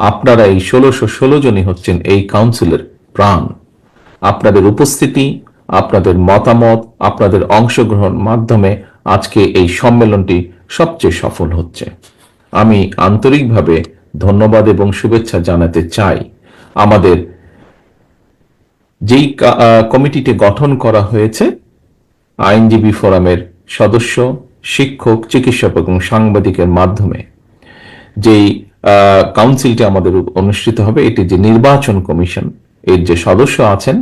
আপনারা এই ষোলোশো ষোলো জনই হচ্ছেন এই কাউন্সিলের প্রাণ। আপনাদের উপস্থিতি, আপনাদের মতামত, আপনাদের অংশগ্রহণ মাধ্যমে আজকে এই সম্মেলনটি সবচেয়ে সফল হচ্ছে। আমি আন্তরিকভাবে ধন্যবাদ এবং শুভেচ্ছা জানাতে চাই। আমাদের যেই কমিটিটি গঠন করা হয়েছে, আইনজীবী ফোরামের সদস্য, শিক্ষক, চিকিৎসক এবং সাংবাদিকের মাধ্যমে, যেই কাউন্সিলটি আমাদের অনুষ্ঠিত হবে। এটি যে নির্বাচন কমিশন, এর যে সদস্য আছেন,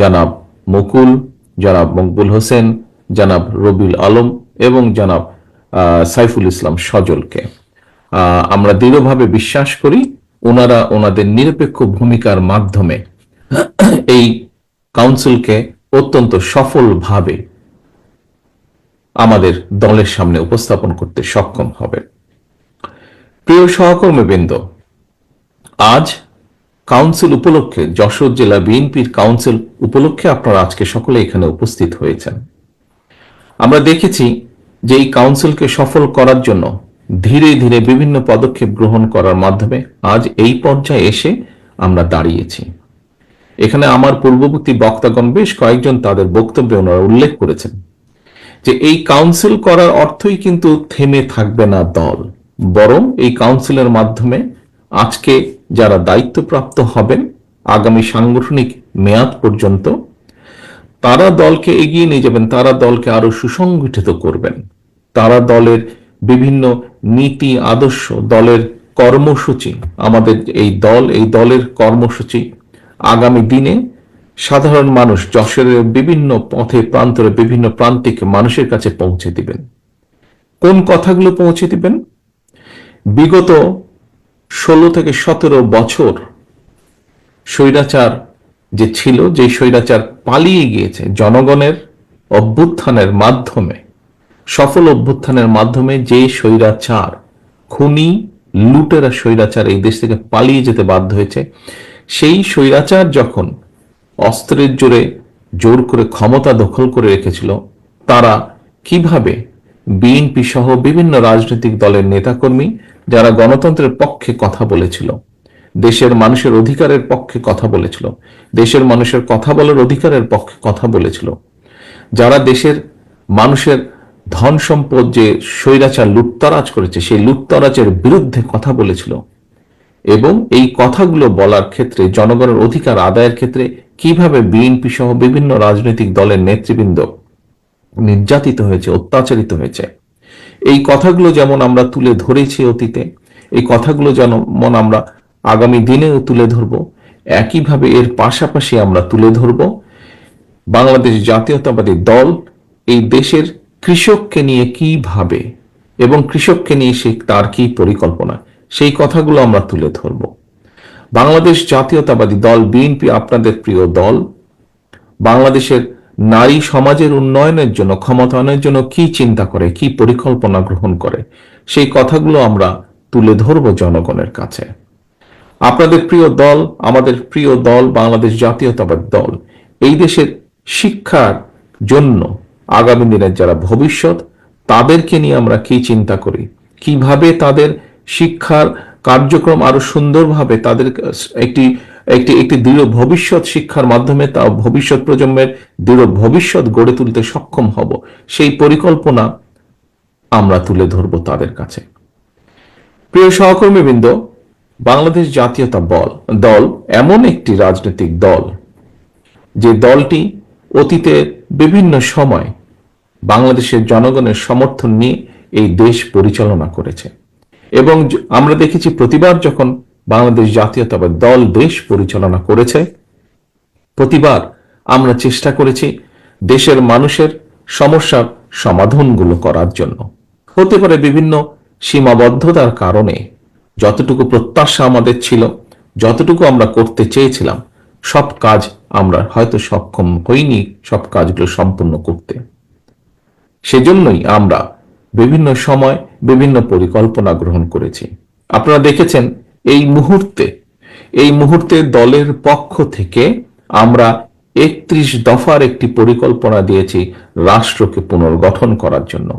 জনাব মুকুল, জনাব মকবুল হোসেন, জনাব রবিউল আলম এবং জনাব সাইফুল ইসলাম সজলকে। আমরা দৃঢ়ভাবে বিশ্বাস করি ওনারা ওনাদের নিরপেক্ষ ভূমিকার মাধ্যমে এই কাউন্সিলকে অত্যন্ত সফলভাবে আমাদের দলের সামনে উপস্থাপন করতে সক্ষম হবে। প্রিয় সহকর্মীবৃন্দ, আজ কাউন্সিল উপলক্ষে যশোর জেলা বিএনপির কাউন্সিল উপলক্ষে আপনারা আজকে সকলে এখানে উপস্থিত হয়েছেন। আমরা দেখেছি যে এই কাউন্সিলকে সফল করার জন্য ধীরে ধীরে বিভিন্ন পদক্ষেপ গ্রহণ করার মাধ্যমে আজ এই পর্যায়ে এসে আমরা দাঁড়িয়েছি। এখানে আমার পূর্ববর্তী বক্তাগণ বেশ কয়েকজন তাদের বক্তব্যে ওনারা উল্লেখ করেছেন যে এই কাউন্সিল করার অর্থই কিন্তু থেমে থাকবে না দল। বরং এই কাউন্সিলের মাধ্যমে আজকে যারা দায়িত্বপ্রাপ্ত হবেন, আগামী সাংগঠনিক মেয়াদ পর্যন্ত, তারা দলকে এগিয়ে নিয়ে যাবেন, তারা দলকে আরও সুসংগঠিত করবেন। তারা দলের বিভিন্ন নীতি, আদর্শ, দলের কর্মসূচি, আমাদের এই দল, এই দলের কর্মসূচি, আগামী দিনে সাধারণ মানুষ যশোরের বিভিন্ন পথে, প্রান্তরে বিভিন্ন প্রান্তিক মানুষের কাছে পৌঁছে দিবেন। কোন কথাগুলো পৌঁছে দিবেন? বিগত ষোলো থেকে সতেরো বছর স্বৈরাচার যে ছিল যে স্বৈরাচার পালিয়ে গিয়েছে জনগণের অভ্যুত্থানের মাধ্যমে, সফল অভ্যুত্থানের মাধ্যমে যে স্বৈরাচার, খুনি, লুটেরা স্বৈরাচার এই দেশ থেকে পালিয়ে যেতে বাধ্য হয়েছে, সেই স্বৈরাচার যখন অস্ত্রের জোরে জোর করে ক্ষমতা দখল করে রেখেছিল, তারা কীভাবে বিএনপি সহ বিভিন্ন রাজনৈতিক দলের নেতাকর্মী যারা গণতন্ত্রের পক্ষে কথা বলেছিল, দেশের মানুষের অধিকারের পক্ষে কথা বলেছিল, দেশের মানুষের কথা বলার অধিকারের পক্ষে কথা বলেছিল, যারা দেশের মানুষের ধন সম্পদ যে স্বৈরাচার লুটতরাজ করেছে, সেই লুটতরাজের বিরুদ্ধে কথা বলেছিল এবং এই কথাগুলো বলার ক্ষেত্রে, জনগণের অধিকার আদায়ের ক্ষেত্রে কীভাবে বিএনপি সহ বিভিন্ন রাজনৈতিক দলের নেতৃবৃন্দ নির্যাতিত হয়েছে, অত্যাচারিত হয়েছে এই কথাগুলো যেমন আমরা তুলে ধরেছি অতীতে, এই কথাগুলো যেমন আমরা আগামী দিনেও তুলে ধরব, একইভাবে এর পাশাপাশি আমরা তুলে ধরব, বাংলাদেশ জাতীয়তাবাদী দল এই দেশের কৃষককে নিয়ে কি ভাবে এবং কৃষককে নিয়ে সে তার কি পরিকল্পনা, সেই কথাগুলো আমরা তুলে ধরব। বাংলাদেশ জাতীয়তাবাদী দল, বিএনপি আপনাদের প্রিয় দল, বাংলাদেশের নারী সমাজের উন্নয়নের জন্য, ক্ষমতায়নের জন্য কি চিন্তা করে, কি পরিকল্পনা গ্রহণ করে, সেই কথাগুলো আমরা তুলে ধরব জনগণের কাছে। আপনাদের প্রিয় দল, আমাদের প্রিয় দল, বাংলাদেশ জাতীয়তাবাদী দল, এই দেশের শিক্ষার জন্য আগামী দিনের যারা ভবিষ্যৎ, তাদেরকে নিয়ে আমরা কি চিন্তা করি? কীভাবে তাদের শিক্ষার কার্যক্রম আরও সুন্দরভাবে তাদের একটি একটি একটি দৃঢ় ভবিষ্যৎ শিক্ষার মাধ্যমে তা ভবিষ্যৎ প্রজন্মের দৃঢ় ভবিষ্যৎ গড়ে তুলতে সক্ষম হব। সেই পরিকল্পনা আমরা তুলে ধরব তাদের কাছে। প্রিয় সহকর্মীবৃন্দ, বাংলাদেশ জাতীয়তা বল, দল এমন একটি রাজনৈতিক দল, যে দলটি অতীতে বিভিন্ন সময় বাংলাদেশের জনগণের সমর্থন নিয়ে এই দেশ পরিচালনা করেছে। এবং আমরা দেখেছি প্রতিবার যখন বাংলাদেশ জাতীয়তাবাদ দল দেশ পরিচালনা করেছে। প্রতিবার আমরা চেষ্টা করেছি দেশের মানুষের সমস্যার সমাধানগুলো করার জন্য। হতে পারে বিভিন্ন সীমাবদ্ধতার কারণে যতটুকু প্রত্যাশা আমাদের ছিল, যতটুকু আমরা করতে চেয়েছিলাম, সব কাজ আমরা হয়তো সক্ষম হইনি সব কাজগুলো সম্পূর্ণ করতে। সেজন্যই আমরা বিভিন্ন সময় বিভিন্ন পরিকল্পনা গ্রহণ করেছি। আপনারা দেখেছেন এই মুহূর্তে এই মুহূর্তে দলের পক্ষ থেকে আমরা একত্রিশ দফার একটি পরিকল্পনা দিয়েছি রাষ্ট্রকে পুনর্গঠন করার জন্য।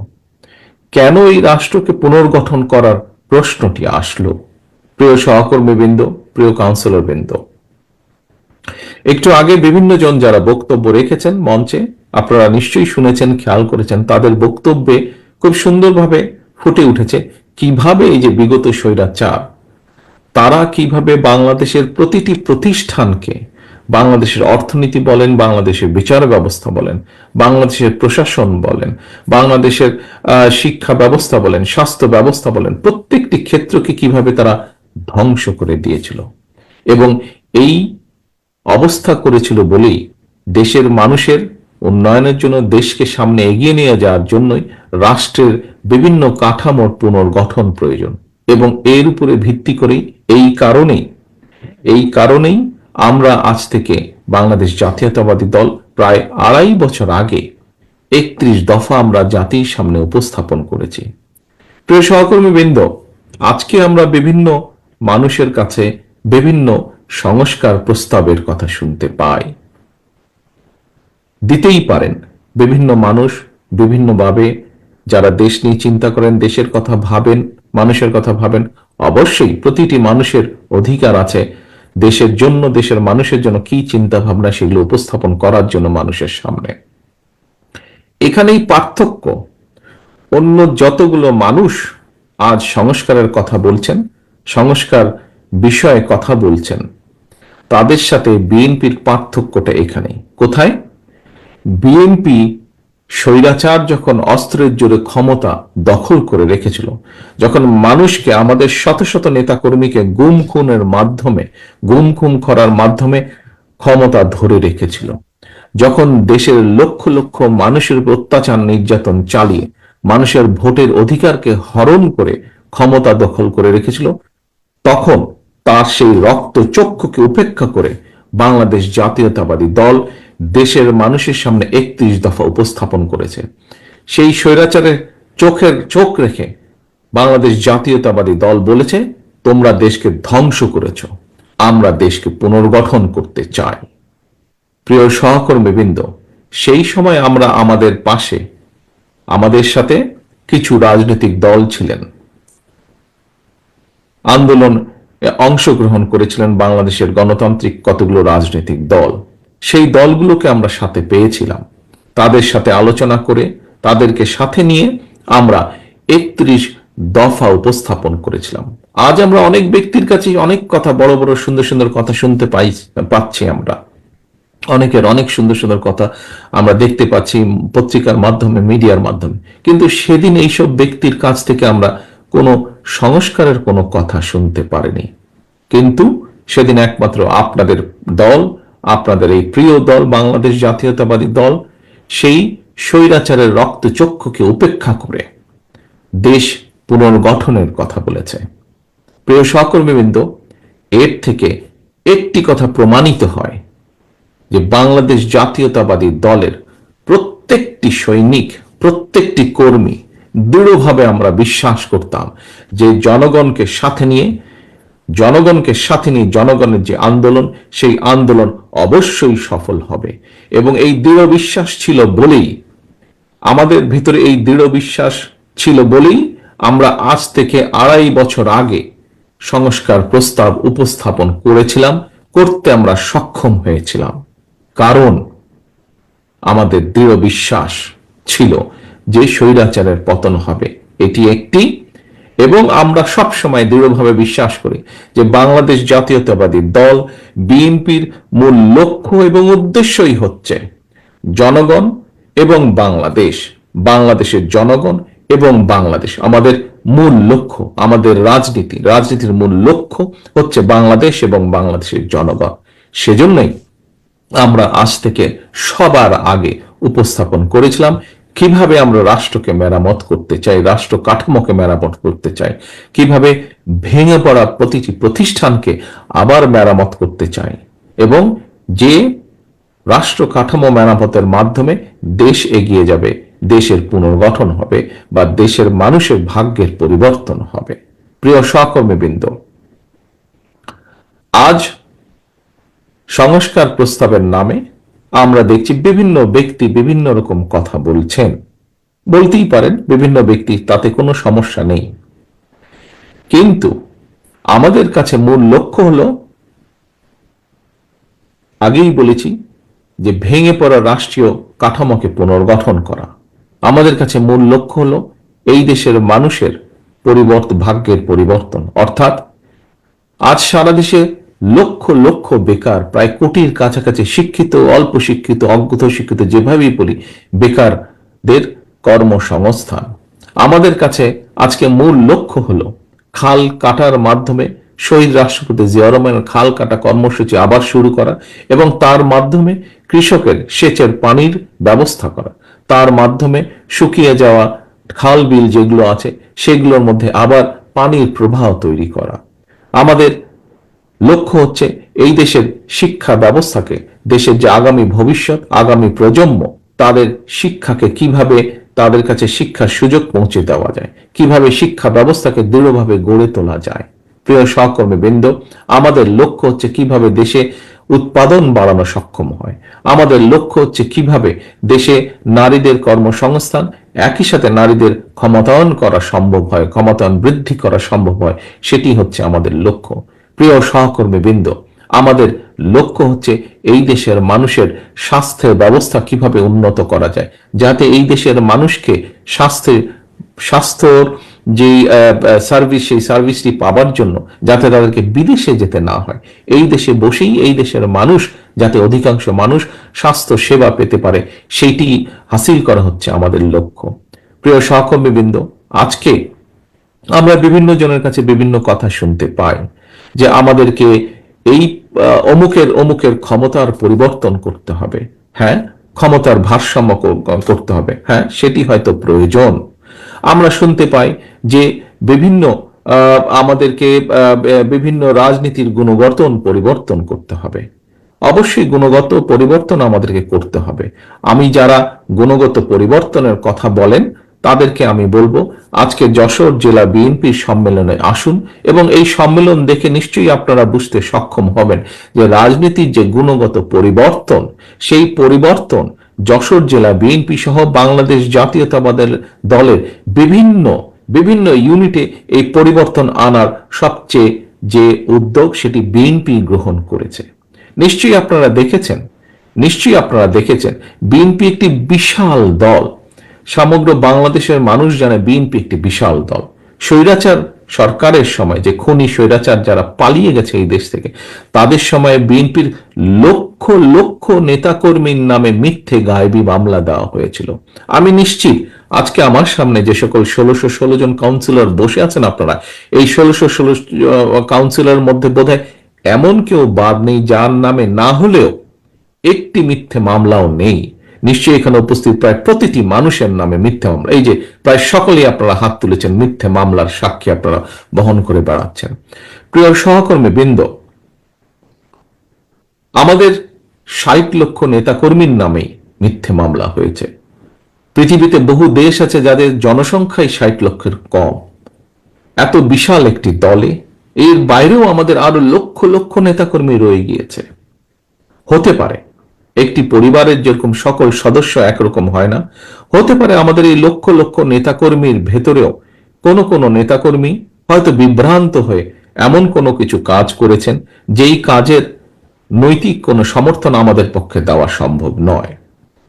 কেন এই রাষ্ট্রকে পুনর্গঠন করার প্রশ্নটি আসলো? প্রিয় সহকর্মীবৃন্দ, প্রিয় কাউন্সিলর বৃন্দ একটু আগে বিভিন্ন জন যারা বক্তব্য রেখেছেন মঞ্চে, আপনারা নিশ্চয়ই শুনেছেন, খেয়াল করেছেন, তাদের বক্তব্যে খুব সুন্দরভাবে ফুটে উঠেছে কীভাবে এই যে বিগত স্বৈরাচার তারা কীভাবে বাংলাদেশের প্রতিটি প্রতিষ্ঠানকে, বাংলাদেশের অর্থনীতি বলেন, বাংলাদেশের বিচার ব্যবস্থা বলেন, বাংলাদেশের প্রশাসন বলেন, বাংলাদেশের শিক্ষা ব্যবস্থা বলেন, স্বাস্থ্য ব্যবস্থা বলেন, প্রত্যেকটি ক্ষেত্রকে কীভাবে তারা ধ্বংস করে দিয়েছিল। এবং এই অবস্থা করেছিল বলেই দেশের মানুষের উন্নয়নের জন্য দেশকে সামনে এগিয়ে নিয়ে যাওয়ার জন্যই রাষ্ট্রের বিভিন্ন কাঠামোর পুনর্গঠন প্রয়োজন। এবং এর উপরে ভিত্তি করে এই কারণেই এই কারণেই আমরা আজ থেকে বাংলাদেশ জাতীয়তাবাদী দল প্রায় আড়াই বছর আগে একত্রিশ দফা আমরা জাতির সামনে উপস্থাপন করেছি। প্রিয় সহকর্মীবৃন্দ, আজকে আমরা বিভিন্ন মানুষের কাছে বিভিন্ন সংস্কার প্রস্তাবের কথা শুনতে পাই। দিতেই পারেন, বিভিন্ন মানুষ বিভিন্নভাবে যারা দেশ নিয়ে চিন্তা করেন, দেশের কথা ভাবেন, মানুষের কথা ভাবেন, অবশ্যই প্রতিটি মানুষের অধিকার আছে। দেশের জন্য, দেশের মানুষের জন্য কি চিন্তা ভাবনা সেগুলো উপস্থাপন করার জন্য মানুষের সামনে। এখানেই পার্থক্য। অন্য যতগুলো মানুষ আজ সংস্কারের কথা বলছেন, সংস্কার বিষয়ে কথা বলছেন, তাদের সাথে বিএনপির পার্থক্যটা এখানে কোথায়? বিএনপি স্বৈরাচার যখন অস্ত্রের জোরে ক্ষমতা দখল করে রেখেছিল, যখন মানুষকে আমাদের শত শত নেতাকর্মীকে গুম খুনের মাধ্যমে, গুম খুম করার মাধ্যমে ক্ষমতা ধরে রেখেছিল, যখন দেশের লক্ষ লক্ষ মানুষের উপর অত্যাচার নির্যাতন চালিয়ে মানুষের ভোটের অধিকারকে হরণ করে ক্ষমতা দখল করে রেখেছিল, তখন তার সেই রক্ত চক্ষুকে উপেক্ষা করে বাংলাদেশ জাতীয়তাবাদী দল দেশের মানুষের সামনে একত্রিশ দফা উপস্থাপন করেছে। সেই স্বৈরাচারের চোখের, চোখ রেখে বাংলাদেশ জাতীয়তাবাদী দল বলেছে, তোমরা দেশকে ধ্বংস করেছ, আমরা দেশকে পুনর্গঠন করতে চাই। প্রিয় সহকর্মীবৃন্দ, সেই সময় আমরা আমাদের পাশে, আমাদের সাথে কিছু রাজনৈতিক দল ছিলেন। আন্দোলন অংশগ্রহণ করেছিলেন বাংলাদেশের গণতান্ত্রিক কতগুলো রাজনৈতিক দল। সেই দলগুলোকে আমরা সাথে পেয়েছিলাম। তাদের সাথে আলোচনা করে, তাদেরকে সাথে নিয়ে আমরা একত্রিশ দফা উপস্থাপন করেছিলাম। আজ আমরা অনেক ব্যক্তির কাছে অনেক কথা, বড় বড়, সুন্দর সুন্দর কথা শুনতে পাই, পাচ্ছি আমরা। অনেকের অনেক সুন্দর সুন্দর কথা আমরা দেখতে পাচ্ছি পত্রিকার মাধ্যমে, মিডিয়ার মাধ্যমে। কিন্তু সেদিন এইসব ব্যক্তির কাছ থেকে আমরা কোনো সংস্কারের কোনো কথা শুনতে পারিনি। কিন্তু সেদিন একমাত্র আপনাদের দল আপনাদের এই প্রিয় দল, বাংলাদেশ জাতীয়তাবাদী দল, সেই স্বৈরাচারের রক্তচক্ষুকে উপেক্ষা করে দেশ পুনর্গঠনের কথা বলেছে। প্রিয় সহকর্মীবৃন্দ, এর থেকে একটি কথা প্রমাণিত হয় যে বাংলাদেশ জাতীয়তাবাদী দলের প্রত্যেকটি সৈনিক, প্রত্যেকটি কর্মী দৃঢ়ভাবে আমরা বিশ্বাস করতাম যে জনগণকে সাথে নিয়ে জনগণকে সাথে নিয়ে জনগণের যে আন্দোলন, সেই আন্দোলন অবশ্যই সফল হবে। এবং এই দৃঢ় বিশ্বাস ছিল বলেই, আমাদের ভিতরে এই দৃঢ় বিশ্বাস ছিল বলেই আমরা আজ থেকে আড়াই বছর আগে সংস্কার প্রস্তাব উপস্থাপন করেছিলাম, করতে আমরা সক্ষম হয়েছিলাম। কারণ আমাদের দৃঢ় বিশ্বাস ছিল যে স্বৈরাচারের পতন হবে। এটি একটি এবং আমরা সব সময় দৃঢ়ভাবে বিশ্বাস করি যে বাংলাদেশ জাতীয়তাবাদী দল, বিএনপির মূল লক্ষ্য এবং উদ্দেশ্যই হচ্ছে জনগণ এবং বাংলাদেশ, বাংলাদেশের জনগণ এবং বাংলাদেশ। আমাদের মূল লক্ষ্য, আমাদের রাজনীতি, রাজনীতির মূল লক্ষ্য হচ্ছে বাংলাদেশ এবং বাংলাদেশের জনগণ। সেজন্যই আমরা আজ থেকে সবার আগে উপস্থাপন করেছিলাম কীভাবে আমরা রাষ্ট্রকে মেরামত করতে চাই, রাষ্ট্র কাঠামোকে মেরামত করতে চাই, কীভাবে ভেঙে পড়া প্রতিটি প্রতিষ্ঠানকে আবার মেরামত করতে চাই এবং যে রাষ্ট্র কাঠামো মেরামতের মাধ্যমে দেশ এগিয়ে যাবে, দেশের পুনর্গঠন হবে বা দেশের মানুষের ভাগ্যের পরিবর্তন হবে। প্রিয় সহকর্মীবৃন্দ, আজ সংস্কার প্রস্তাবের নামে আমরা দেখছি বিভিন্ন ব্যক্তি বিভিন্ন রকম কথা বলছেন। বলতেই পারেন, বিভিন্ন ব্যক্তি তাতে কোনো সমস্যা নেই। কিন্তু আমাদের কাছে মূল লক্ষ্য হলো, আগেই বলেছি যে ভেঙে পড়া রাষ্ট্রীয় কাঠামোকে পুনর্গঠন করা। আমাদের কাছে মূল লক্ষ্য হলো এই দেশের মানুষের পরিবর্তন ভাগ্যের পরিবর্তন। অর্থাৎ আজ সারা দেশে লক্ষ লক্ষ বেকার, প্রায় কোটির কাছাকাছি শিক্ষিত, অল্প শিক্ষিত, অজ্ঞত শিক্ষিত যেভাবেই বলি, বেকারদের কর্মসংস্থান। আমাদের কাছে আজকে মূল লক্ষ্য হলো খাল কাটার মাধ্যমে শহীদ রাষ্ট্রপতি জিয়া রহমানের খাল কাটা কর্মসূচি আবার শুরু করা এবং তার মাধ্যমে কৃষকের সেচের পানির ব্যবস্থা করা। তার মাধ্যমে শুকিয়ে যাওয়া খাল বিল যেগুলো আছে, সেগুলোর মধ্যে আবার পানির প্রবাহ তৈরি করা। আমাদের লক্ষ্য হচ্ছে এই দেশের শিক্ষা ব্যবস্থাকে, দেশের যে আগামী ভবিষ্যৎ, আগামী প্রজন্ম, তাদের শিক্ষাকে কীভাবে তাদের কাছে শিক্ষার সুযোগ পৌঁছে দেওয়া যায়, কীভাবে শিক্ষা ব্যবস্থাকে দৃঢ়ভাবে গড়ে তোলা যায়। প্রিয় সহকর্মী বৃন্দ আমাদের লক্ষ্য হচ্ছে কীভাবে দেশে উৎপাদন বাড়ানো সক্ষম হয়। আমাদের লক্ষ্য হচ্ছে কীভাবে দেশে নারীদের কর্মসংস্থান, একই সাথে নারীদের ক্ষমতায়ন করা সম্ভব হয়, ক্ষমতায়ন বৃদ্ধি করা সম্ভব হয়, সেটি হচ্ছে আমাদের লক্ষ্য। প্রিয় সহকর্মী বৃন্দ আমাদের লক্ষ্য হচ্ছে এই দেশের মানুষের স্বাস্থ্যের ব্যবস্থা কীভাবে উন্নত করা যায়, যাতে এই দেশের মানুষকে স্বাস্থ্যের, স্বাস্থ্যর যে সার্ভিস সেই সার্ভিসটি পাবার জন্য যাতে তাদেরকে বিদেশে যেতে না হয়। এই দেশে বসেই এই দেশের মানুষ, যাতে অধিকাংশ মানুষ স্বাস্থ্য সেবা পেতে পারে, সেইটি হাসিল করা হচ্ছে আমাদের লক্ষ্য। প্রিয় সহকর্মীবৃন্দ, আজকে আমরা বিভিন্ন জনের কাছে বিভিন্ন কথা শুনতে পাই। যে আমাদেরকে এই অমুকের অমুকের ক্ষমতার পরিবর্তন করতে হবে। হ্যাঁ? ক্ষমতার ভারসাম্য করতে হবে। হ্যাঁ? সেটি হয়তো প্রয়োজন। আমরা শুনতে পাই যে বিভিন্ন আমাদেরকে বিভিন্ন রাজনীতির গুণগতন পরিবর্তন করতে হবে। অবশ্যই গুণগত পরিবর্তন আমাদেরকে করতে হবে। আমি যারা গুণগত পরিবর্তনের কথা বলেন তাদেরকে আমি বলব, আজকে যশোর জেলা বিএনপির সম্মেলনে আসুন এবং এই সম্মেলন দেখে নিশ্চয়ই আপনারা বুঝতে সক্ষম হবেন যে রাজনীতির যে গুণগত পরিবর্তন, সেই পরিবর্তন যশোর জেলা বিএনপি সহ বাংলাদেশ জাতীয়তাবাদের দলের বিভিন্ন বিভিন্ন ইউনিটে এই পরিবর্তন আনার সবচেয়ে যে উদ্যোগ সেটি বিএনপি গ্রহণ করেছে। নিশ্চয়ই আপনারা দেখেছেন, নিশ্চয়ই আপনারা দেখেছেন, বিএনপি একটি বিশাল দল। সমগ্র বাংলাদেশের মানুষ জানে বিএনপি একটি বিশাল দল। স্বৈরাচার সরকারের সময় যে খনি স্বৈরাচার যারা পালিয়ে গেছে এই দেশ থেকে, তাদের সময় বিএনপির লক্ষ লক্ষ নেতাকর্মীর নামে মিথ্যে গায়েবী মামলা দেওয়া হয়েছিল। আমি নিশ্চিত আজকে আমার সামনে যে সকল ষোলোশো ষোলো জন কাউন্সিলর বসে আছেন আপনারা, এই ষোলোশো ষোলো কাউন্সিলর মধ্যে বোধহয় এমন কেউ বাদ নেই যার নামে না হলেও একটি মিথ্যে মামলাও নেই। নিশ্চয়ই এখানে উপস্থিত প্রায় প্রতিটি মানুষের নামে মিথ্যে মামলা। এই যে প্রায় সকলেই আপনারা হাত তুলেছেন মিথ্যে মামলার সাক্ষী আপনারা বহন করে বেড়াচ্ছেন। প্রিয় সহকর্মী বৃন্দ, আমাদের ষাট লক্ষ নেতাকর্মীর নামেই মিথ্যে মামলা হয়েছে। পৃথিবীতে বহু দেশ আছে যাদের জনসংখ্যাই ষাট লক্ষের কম। এত বিশাল একটি দলে এর বাইরেও আমাদের আরও লক্ষ লক্ষ নেতাকর্মী রয়ে গিয়েছে। হতে পারে একটি পরিবারের যেরকম সকল সদস্য একরকম হয় না, হতে পারে আমাদের এই লক্ষ লক্ষ নেতাকর্মীর ভেতরেও কোনো কোনো নেতাকর্মী হয়তো বিভ্রান্ত হয়ে এমন কোনো কিছু কাজ করেছেন, যেই কাজের নৈতিক কোনো সমর্থন আমাদের পক্ষে দেওয়া সম্ভব নয়।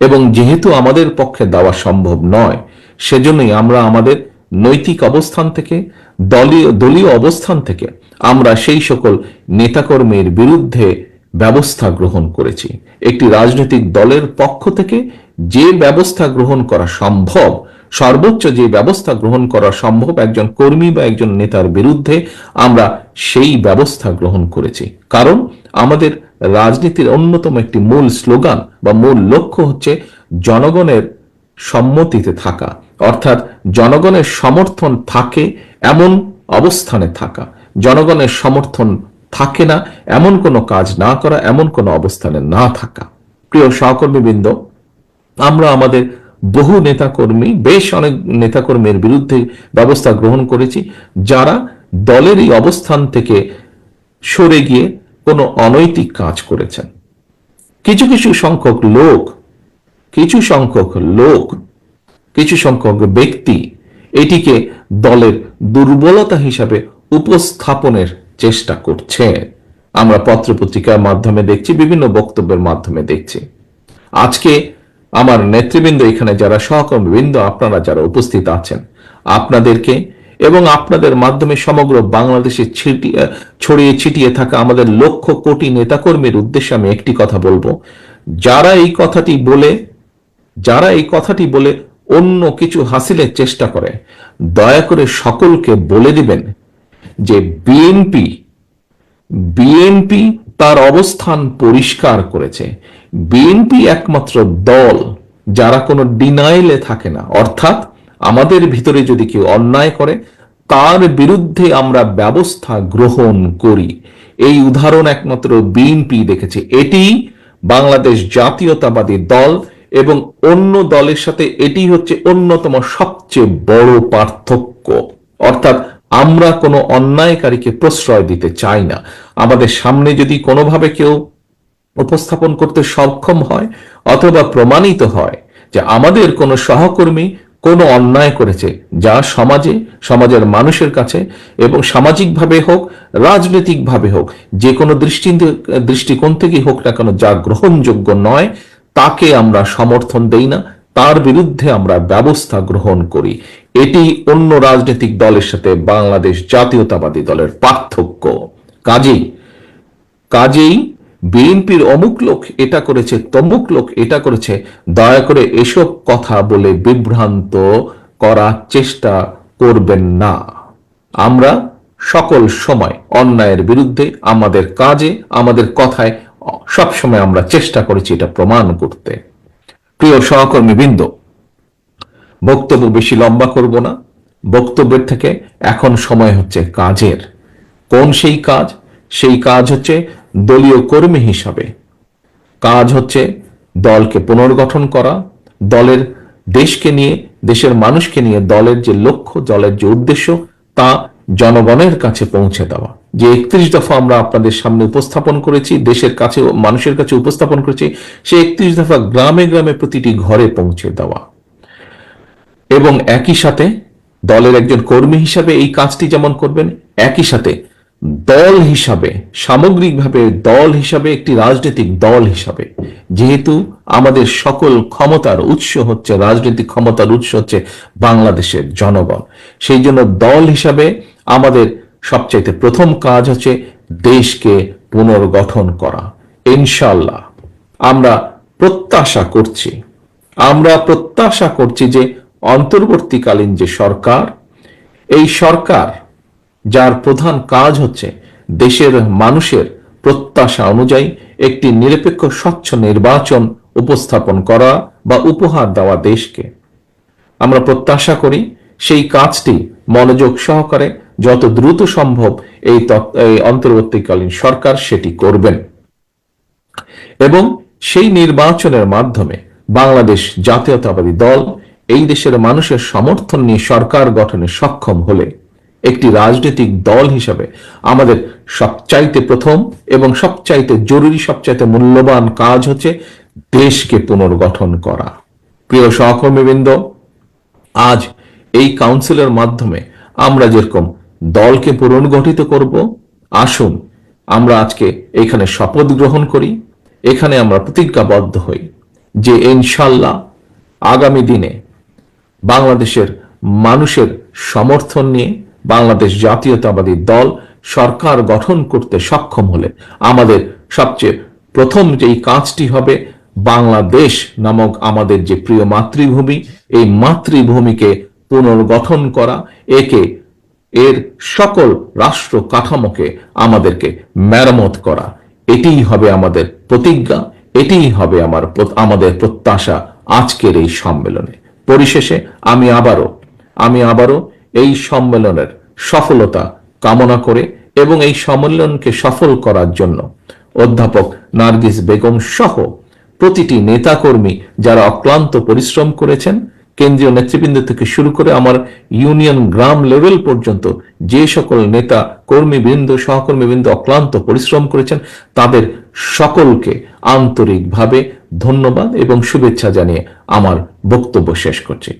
এবং যেহেতু আমাদের পক্ষে দেওয়া সম্ভব নয়, সেজন্যই আমরা আমাদের নৈতিক অবস্থান থেকে, দলীয় দলীয় অবস্থান থেকে আমরা সেই সকল নেতাকর্মীর বিরুদ্ধে ব্যবস্থা গ্রহণ করেছি। একটি রাজনৈতিক দলের পক্ষ থেকে যে ব্যবস্থা গ্রহণ করা সম্ভব, সর্বোচ্চ যে ব্যবস্থা গ্রহণ করা সম্ভব একজন কর্মী বা একজন নেতার বিরুদ্ধে আমরা সেই ব্যবস্থা গ্রহণ করেছি। কারণ আমাদের রাজনীতির অন্যতম একটি মূল স্লোগান বা মূল লক্ষ্য হচ্ছে জনগণের সম্মতিতে থাকা। অর্থাৎ জনগণের সমর্থন থাকে এমন অবস্থানে থাকা। জনগণের সমর্থন থাকে না, এমন কোনো কাজ না করা, এমন কোনো অবস্থানে না থাকা। প্রিয় সহকর্মীবৃন্দ, আমরা আমাদের বহু নেতাকর্মী, বেশ অনেক নেতাকর্মীর বিরুদ্ধে ব্যবস্থা গ্রহণ করেছি, যারা দলের এই অবস্থান থেকে সরে গিয়ে কোনো অনৈতিক কাজ করেছেন। কিছু কিছু সংখ্যক লোক, কিছু সংখ্যক লোক, কিছু সংখ্যক ব্যক্তি এটিকে দলের দুর্বলতা হিসাবে উপস্থাপনের চেষ্টা করছে। আমরা পত্রপত্রিকার মাধ্যমে দেখছি, বিভিন্ন বক্তব্যের মাধ্যমে দেখছি। আজকে আমার নেতৃবৃন্দ এখানে যারা সহকর্মীবৃন্দ, আপনারা যারা উপস্থিত আছেন, আপনাদেরকে এবং আপনাদের মাধ্যমে সমগ্র বাংলাদেশে ছড়িয়ে ছিটিয়ে থাকা আমাদের লক্ষ কোটি নেতাকর্মীর উদ্দেশ্যে আমি একটি কথা বলব। যারা এই কথাটি বলে, যারা এই কথাটি বলে অন্য কিছু হাসিলের চেষ্টা করে, দয়া করে সকলকে বলে দিবেন যে বিএনপি বিএনপি তার অবস্থান পরিষ্কার করেছে। বিএনপি একমাত্র দল যারা কোনো ডিনাইলে থাকে না। অর্থাৎ আমাদের ভিতরে যদি কেউ অন্যায় করে, তার বিরুদ্ধে আমরা ব্যবস্থা গ্রহণ করি। এই উদাহরণ একমাত্র বিএনপি দেখেছে। এটি বাংলাদেশ জাতীয়তাবাদী দল এবং অন্য দলের সাথে এটি হচ্ছে অন্যতম সবচেয়ে বড় পার্থক্য। অর্থাৎ আমরা কোনো অন্যায়কারীকে প্রশ্রয় দিতে চাই না। আমাদের সামনে যদি কোনোভাবে কেউ উপস্থাপন করতে সক্ষম হয় অথবা প্রমাণিত হয় যে আমাদের কোনো সহকর্মী কোনো অন্যায় করেছে, যা সমাজে, সমাজের মানুষের কাছে এবং সামাজিকভাবে হোক, রাজনৈতিকভাবে হোক, যে কোনো দৃষ্টি দৃষ্টিকোণ থেকেই হোক না কেন, যা গ্রহণযোগ্য নয়, তাকে আমরা সমর্থন দেই না, তার বিরুদ্ধে আমরা ব্যবস্থা গ্রহণ করি। এটি অন্য রাজনৈতিক দলের সাথে বাংলাদেশ জাতীয়তাবাদী দলের পার্থক্য। কাজেই কাজেই বিএনপির অমুক লোক এটা করেছে, তমুক লোক এটা করেছে, দয়া করে এসব কথা বলে বিভ্রান্ত করার চেষ্টা করবেন না। আমরা সকল সময় অন্যায়ের বিরুদ্ধে, আমাদের কাজে, আমাদের কথায় সবসময় আমরা চেষ্টা করেছি এটা প্রমাণ করতে। প্রিয় সহকর্মী বৃন্দ বক্তব্য বেশি লম্বা করব না। বক্তব্যের থেকে এখন সময় হচ্ছে কাজের। কোন সেই কাজ? সেই কাজ হচ্ছে দলীয় কর্মী হিসাবে। কাজ হচ্ছে দলকে পুনর্গঠন করা, দলের দেশকে নিয়ে, দেশের মানুষকে নিয়ে দলের যে লক্ষ্য, দলের যে উদ্দেশ্য, তা জনগণের কাছে পৌঁছে দেওয়া। যে একত্রিশ দফা আমরা আপনাদের সামনে উপস্থাপন করেছি, দেশের কাছে মানুষের কাছে উপস্থাপন করেছি, সেই একত্রিশ দফা গ্রামে গ্রামে প্রতিটি ঘরে পৌঁছে দেওয়া। এবং একই সাথে দলের একজন কর্মী হিসাবে এই কাজটি যেমন করবেন, একই সাথে দল হিসাবে, সামগ্রিকভাবে দল হিসাবে একটি রাজনৈতিক দল হিসাবে। যেহেতু আমাদের সকল ক্ষমতার উৎস হচ্ছে, রাজনৈতিক ক্ষমতার উৎস হচ্ছে বাংলাদেশের জনগণ। সেই জন্য দল হিসাবে আমাদের সবচাইতে প্রথম কাজ হচ্ছে দেশকে পুনর্গঠন করা। ইনশাল্লাহ আমরা প্রত্যাশা করছি। আমরা প্রত্যাশা করছি যে অন্তর্বর্তীকালীন যে সরকার, এই সরকার যার প্রধান কাজ হচ্ছে দেশের মানুষের প্রত্যাশা অনুযায়ী একটি নিরপেক্ষ, স্বচ্ছ নির্বাচন উপস্থাপন করা বা উপহার দেওয়া দেশকে। আমরা প্রত্যাশা করি সেই কাজটি মনোযোগ সহকারে যত দ্রুত সম্ভব এই অন্তর্বর্তীকালীন সরকার সেটি করবেন। এবং সেই নির্বাচনের মাধ্যমে বাংলাদেশ জাতীয়তাবাদী দল এই দেশের মানুষের সমর্থন নিয়ে সরকার গঠনে সক্ষম হলে একটি রাজনৈতিক দল হিসাবে আমাদের সবচাইতে প্রথম এবং সবচাইতে জরুরি, সবচাইতে মূল্যবান কাজ হচ্ছে দেশকে পুনর্গঠন করা। প্রিয় সহকর্মীবৃন্দ, আজ এই কাউন্সিলের মাধ্যমে আমরা যেরকম দলকে পুনর্গঠিত করব, আসুন আমরা আজকে এখানে শপথ গ্রহণ করি, এখানে আমরা প্রতিজ্ঞাবদ্ধ হই যে ইনশাল্লাহ আগামী দিনে বাংলাদেশের মানুষের সমর্থন নিয়ে বাংলাদেশ জাতীয়তাবাদী দল সরকার গঠন করতে সক্ষম হলে আমাদের সবচেয়ে প্রথম যেই কাজটি হবে, বাংলাদেশ নামক আমাদের যে প্রিয় মাতৃভূমি, এই মাতৃভূমিকে পুনর্গঠন করা, একে এর সকল রাষ্ট্র কাঠামোকে আমাদেরকে মেরামত করা। এটিই হবে আমাদের প্রতিজ্ঞা, এটিই হবে আমার আমাদের প্রত্যাশা আজকের এই সম্মেলনে। পরিশেষে আমি আবারও আমি আবারও এই সম্মেলনের সফলতা কামনা করে এবং এই সম্মেলনকে সফল করার জন্য অধ্যাপক নার্গিস বেগম সহ প্রতিটি নেতাকর্মী যারা অক্লান্ত পরিশ্রম করেছেন কেন্দ্রীয় নেতৃবৃন্দ থেকে শুরু করে আমার ইউনিয়ন গ্রাম লেভেল পর্যন্ত যে সকল নেতা, কর্মীবৃন্দ, সহকর্মীবৃন্দ অক্লান্ত পরিশ্রম করেছেন, তাদের সকলকে আন্তরিকভাবে ধন্যবাদ এবং শুভেচ্ছা জানিয়ে আমার বক্তব্য শেষ করছি।